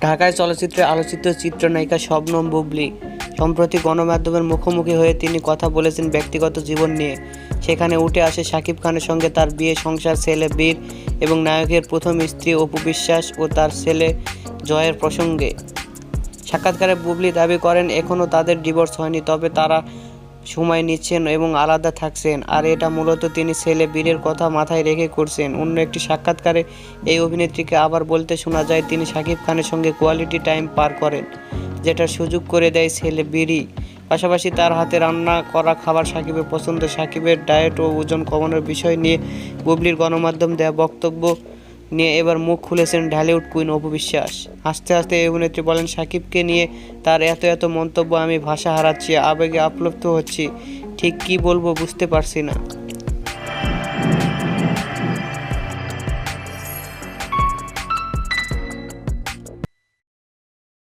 ঢাকায় চলচ্চিত্রে আলোচিত চিত্রনায়িকা শবনম বুবলি। সম্প্রতি গণমাধ্যমের মুখোমুখি হয়ে তিনি কথা বলেছেন ব্যক্তিগত জীবন নিয়ে। সেখানে উঠে আসে শাকিব খানের সঙ্গে তার বিয়ে, সংসার, ছেলে, বীর এবং নায়কের প্রথম স্ত্রী অপু বিশ্বাস ও তার ছেলে জয়ের প্রসঙ্গে। সাক্ষাৎকারে বুবলি দাবি করেন এখনও তাদের ডিভোর্স হয়নি, তবে তারা সময় নিচ্ছেন এবং আলাদা থাকছেন। আর এটা মূলত তিনি ছেলে বীরের কথা মাথায় রেখে করছেন। অন্য একটি সাক্ষাৎকারে এই অভিনেত্রীকে আবার বলতে শোনা যায়, তিনি শাকিব খানের সঙ্গে কোয়ালিটি টাইম পার করেন যেটার সুযোগ করে দেয় ছেলে বীরই। পাশাপাশি তার হাতে রান্না করা খাবার সাকিবের পছন্দ। সাকিবের ডায়েট ও ওজন কমানোর বিষয় নিয়ে বুবলির গণমাধ্যম দেওয়া বক্তব্য নিয়ে এবার মুখ খুলেছেন ঢালিউড কুইন অপবিশ্বাস হাসতে হাসতে অভিনেত্রী বলেন, সাকিবকে নিয়ে তার এত এত মন্তব্য আমি ভাষা হারাচ্ছি, আবেগে আপ্লুপ্ত হচ্ছি। ঠিক কি বলব বুঝতে পারছি না।